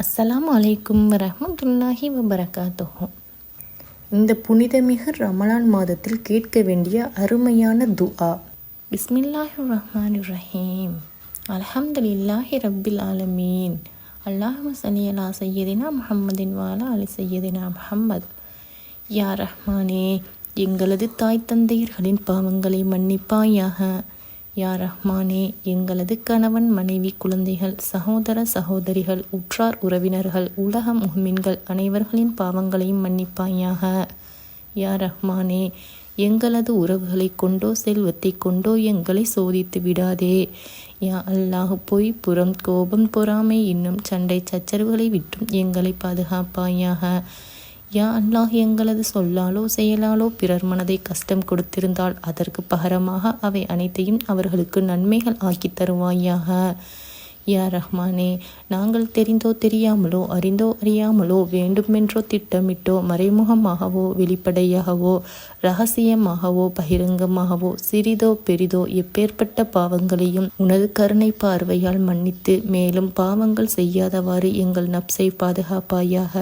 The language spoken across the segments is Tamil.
அஸ்ஸலாமு அலைக்கும் வரஹ்மத்துல்லாஹி வபரகாத்துஹு. இந்த புனிதமிகு ரமலான் மாதத்தில் கேட்க வேண்டிய அருமையான துஆ. பிஸ்மில்லாஹிர் ரஹ்மானிர் ரஹீம் அல்ஹம்துலில்லாஹி ரப்பில் ஆலமீன். அல்லாஹும சல்லி அலா சையதினா முஹம்மதின் வாலா அலி சையதினா முஹம்மத். யா ரஹ்மானே எங்களது தாய் தந்தையர்களின் பாவங்களை மன்னிப்பாயாக. யா ரஹ்மானே எங்களது கணவன் மனைவி குழந்தைகள் சகோதர சகோதரிகள் உற்றார் உறவினர்கள் உலக முஹ்மின்கள் அனைவர்களின் பாவங்களையும் மன்னிப்பாயாக. யா ரஹ்மானே எங்களது உறவுகளை கொண்டோ செல்வத்தை கொண்டோ எங்களை சோதித்து விடாதே. யா அல்லாஹ் பொய் புறம் கோபம் பொறாமை இன்னும் சண்டை சச்சரவுகளை விட்டும் எங்களை பாதுகாப்பாயாக. யா அல்லாஹ் எங்களது சொல்லாலோ செயலாலோ பிறர் மனதை கஷ்டம் கொடுத்திருந்தால் அதற்கு பகரமாக அவை அனைத்தையும் அவர்களுக்கு நன்மைகள் ஆக்கித் தருவாயாக. யா ரஹ்மானே நாங்கள் தெரிந்தோ தெரியாமலோ அறிந்தோ அறியாமலோ வேண்டுமென்றோ திட்டமிட்டோ மறைமுகமாகவோ வெளிப்படையாகவோ ரகசியமாகவோ பகிரங்கமாகவோ சிறிதோ பெரிதோ எப்பேற்பட்ட பாவங்களையும் உனது கருணை பார்வையால் மன்னித்து மேலும் பாவங்கள் செய்யாதவாறு எங்கள் நப்சை பாதுகாப்பாயாக.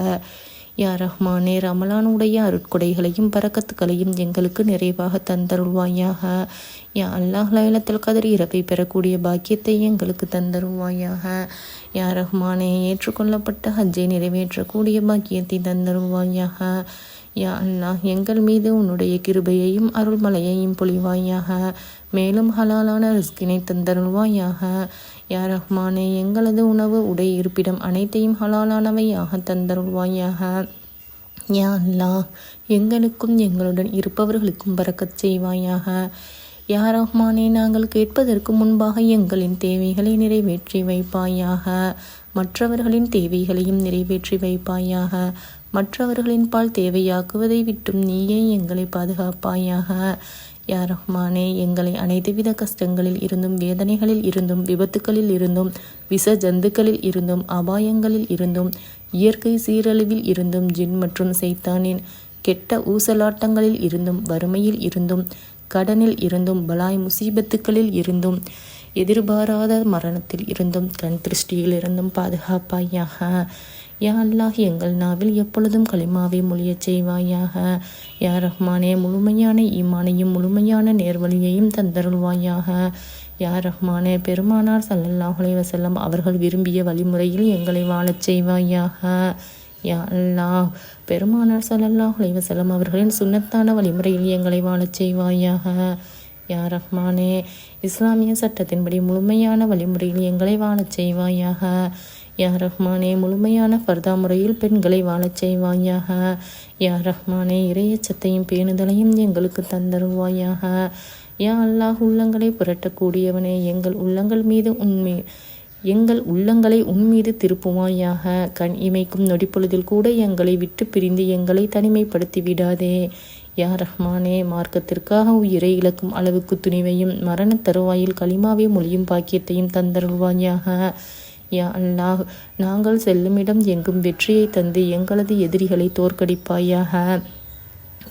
யா ரஹ்மானே ரமலானுடைய அருட்கொடைகளையும் பறக்கத்துக்களையும் எங்களுக்கு நிறைவாக தந்தருள்வாயாக. யா அல்லாஹ் லைலத்தில் கதிர் இரவை பெறக்கூடிய பாக்கியத்தை எங்களுக்கு தந்தருள்வாயாக. யா ரஹ்மானே ஏற்றுக்கொள்ளப்பட்ட ஹஜ்ஜை நிறைவேற்றக்கூடிய பாக்கியத்தை தந்தருள்வாயாக. யா அல்லாஹ் எங்கள் மீது உன்னுடைய கிருபையையும் அருள்மலையையும் பொழிவாயாக. மேலும் ஹலாலான ரிஸ்கினை தந்தருள்வாயாக. யா ரஹ்மானே எங்களது உணவு உடை இருப்பிடம் அனைத்தையும் ஹலாலானவையாக தந்தருள்வாயாக. யா அல்லா எங்களுக்கும் எங்களுடன் இருப்பவர்களுக்கும் பறக்கச் செய்வாயாக. யா ரஹ்மானே நாங்கள் கேட்பதற்கு முன்பாக எங்களின் தேவைகளை நிறைவேற்றி வைப்பாயாக. மற்றவர்களின் தேவைகளையும் நிறைவேற்றி வைப்பாயாக. மற்றவர்களின் பால் தேவையாக்குவதை விட்டும் நீயே எங்களை பாதுகாப்பாயாக. யா ரஹ்மானே எங்களை அனைத்துவித கஷ்டங்களில் இருந்தும் வேதனைகளில் இருந்தும் விபத்துக்களில் இருந்தும் விஷ ஜந்துக்களில் இருந்தும் அபாயங்களில் இருந்தும் இயற்கை சீரழிவில் இருந்தும் ஜின் மற்றும் சைத்தானின் கெட்ட ஊசலாட்டங்களில் இருந்தும் வறுமையில் இருந்தும் கடனில் இருந்தும் பலாய் முசீபத்துக்களில் இருந்தும் எதிர்பாராத மரணத்தில் இருந்தும் கண் திருஷ்டியில் இருந்தும் பாதுகாப்பாயாக யா அல்லாஹ் எங்கள் நாவில் எப்பொழுதும் களிமாவை மொழியச் செய்வாயாக. யா ரஹ்மானே முழுமையான ஈமானையும் முழுமையான நேர்வழியையும் தந்தருள்வாயாக. யா ரஹ்மானே பெருமானார் சல்லல்லாஹ் வசல்லம் அவர்கள் விரும்பிய வழிமுறையில் எங்களை வாழச் செய்வாயாக. யா அல்லாஹ் பெருமானார் சல்லல்லாஹ் வசல்லம் அவர்களின் சுண்ணத்தான வழிமுறையில் எங்களை வாழச் செய்வாயாக. யா ரஹ்மானே இஸ்லாமிய சட்டத்தின்படி முழுமையான வழிமுறையில் எங்களை வாழச் செய்வாயாக. யா ரஹ்மானே முழுமையான ஃபர்தா முறையில் பெண்களை வாழச் செய்வாயாக. யா ரஹ்மானே இறையச்சத்தையும் பேணுதலையும் எங்களுக்கு தந்தருவாயாக. யா அல்லாஹ் உள்ளங்களை புரட்டக்கூடியவனே எங்கள் உள்ளங்கள் மீது உண்மை எங்கள் உள்ளங்களை உன்மீது திருப்புவாயாக. கண் இமைக்கும் நொடிப்பொழுதில் கூட எங்களை விட்டு பிரிந்து எங்களை தனிமைப்படுத்தி விடாதே. யா ரஹ்மானே மார்க்கத்திற்காக உயிரை இழக்கும் அளவுக்கு துணிவையும் மரண தருவாயில் களிமாவே மொழியும் பாக்கியத்தையும் தந்தருவாயாக யா அல்லாஹ் நாங்கள் செல்லுமிடம் எங்கும் வெற்றியை தந்து எங்களது எதிரிகளை தோற்கடிப்பாயாக.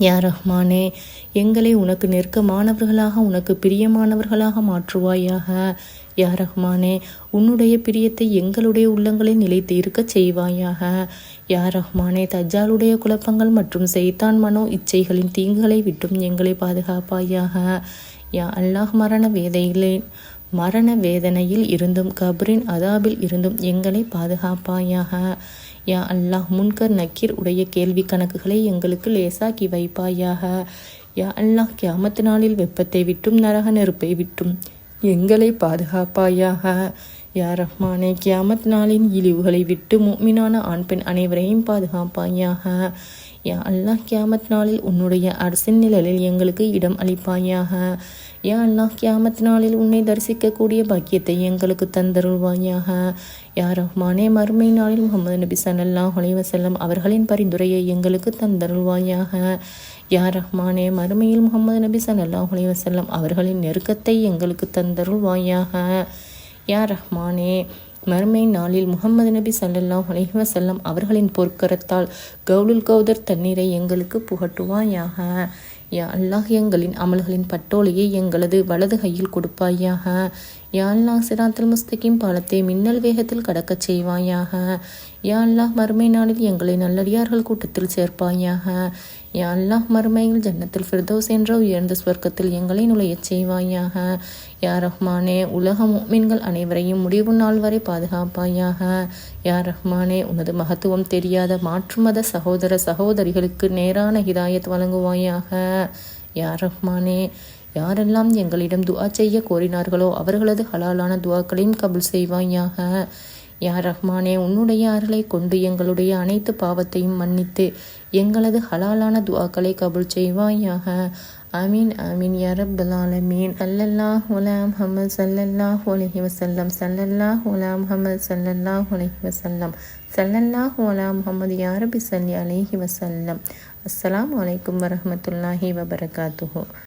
யா ரஹ்மானே எங்களை உனக்கு நெருக்கமானவர்களாக உனக்கு பிரியமானவர்களாக மாற்றுவாயாக. யா ரஹ்மானே உன்னுடைய பிரியத்தை எங்களுடைய உள்ளங்களில் நிலைத்து இருக்கச் செய்வாயாக. யா ரஹ்மானே தஜாலுடைய குழப்பங்கள் மற்றும் செய்தான் மனோ இச்சைகளின் தீங்குகளை விட்டும் எங்களை பாதுகாப்பாயாக. யா அல்லாஹ் மரண வேதையிலே மரண வேதனையில் இருந்தும் கபரின் அதாபில் இருந்தும் எங்களை பாதுகாப்பாயாக. யா அல்லாஹ் முன்கர் நக்கீர் உடைய கேள்வி கணக்குகளை எங்களுக்கு லேசாக்கி வைப்பாயாக. யா அல்லாஹ் கியாமத்து நாளில் வெப்பத்தை விட்டும் நரக நெருப்பை விட்டும் எங்களை பாதுகாப்பாயாக. யா ரஹ்மானே கியாமத் நாளின் இழிவுகளை விட்டு மூமினான ஆண் பெண் அனைவரையும் பாதுகாப்பாயாக. யா அல்லாஹ் கியாமத் நாளில் உன்னுடைய அரசின் நிழலில் எங்களுக்கு இடம் அளிப்பாயாக. யா அல்லாஹ் கியாமத் நாளில் உன்னை தரிசிக்கக்கூடிய பாக்கியத்தை எங்களுக்கு தந்தருள்வாயாக. யா ரஹ்மானே மறுமை நாளில் முகமது நபி சல்லாஹ் அலைவசல்லம் அவர்களின் பரிந்துரையை எங்களுக்கு தந்தருள்வாயாக. யா ரஹ்மானே மறுமையில் முகமது நபி சல்லாஹ் அலைவசல்லம் அவர்களின் நெருக்கத்தை எங்களுக்கு தந்தருள்வாயாக. யா ரஹ்மானே மறுமை நாளில் முகமது நபி சல்லல்லாஹ் அலைவசல்லம் அவர்களின் பொற்கரத்தால் கவுலுல் கௌதர் தண்ணீரை எங்களுக்கு புகட்டுவாயாக. யா அல்லாஹ் எங்களின் அமல்களின் பட்டோலையை எங்களது வலது கையில் கொடுப்பாயாக. யாழ்லா அல்லாஹ் சிராத்துல் முஸ்தகிம் பாலத்தை மின்னல் வேகத்தில் கடக்கச் செய்வாயாக. யா அல்லாஹ் மறுமை நாளில் எங்களை நல்லடியார்கள் கூட்டத்தில் சேர்ப்பாயாக. யா அல்லாஹ் மறுமையில் ஜன்னத்தில் ஃபிர்தோஸ் என்ற உயர்ந்த ஸ்வர்க்கத்தில் எங்களை நுழையச் செய்வாயாக. யா ரஹ்மானே உலக மீன்கள் அனைவரையும் முடிவு நாள் வரை பாதுகாப்பாயாக. யா ரஹ்மானே உனது மகத்துவம் தெரியாத மாற்று மத சகோதர சகோதரிகளுக்கு நேரான ஹிதாயத் வழங்குவாயாக. யா ரஹ்மானே யாரெல்லாம் எங்களிடம் துவா செய்ய கோரினார்களோ அவர்களது ஹலாலான துவாக்களையும் கபுல் செய்வாயாக. யா ரஹ்மானே உன்னுடைய அருளை கொண்டு எங்களுடைய அனைத்து பாவத்தையும் மன்னித்து எங்களது ஹலாலான துவாக்களை கபுல் செய்வாயாக. ஆமீன் ஆமீன் யா ரப்பல் ஆலமீன். ஸல்லல்லாஹு அலா முஹம்மது ஸல்லல்லாஹு அலைஹி வஸல்லம். ஸல்லல்லாஹு அலா முஹம்மது வசல்லம் அலைஹி வஸல்லம். ஸல்லல்லாஹு அலா முஹம்மது யா ரப்பி ஸல்லி அலைஹி வஸல்லம். அஸ்ஸலாமு அலைக்கும் வரஹ்மத்துல்லாஹி வபரகாத்துஹு.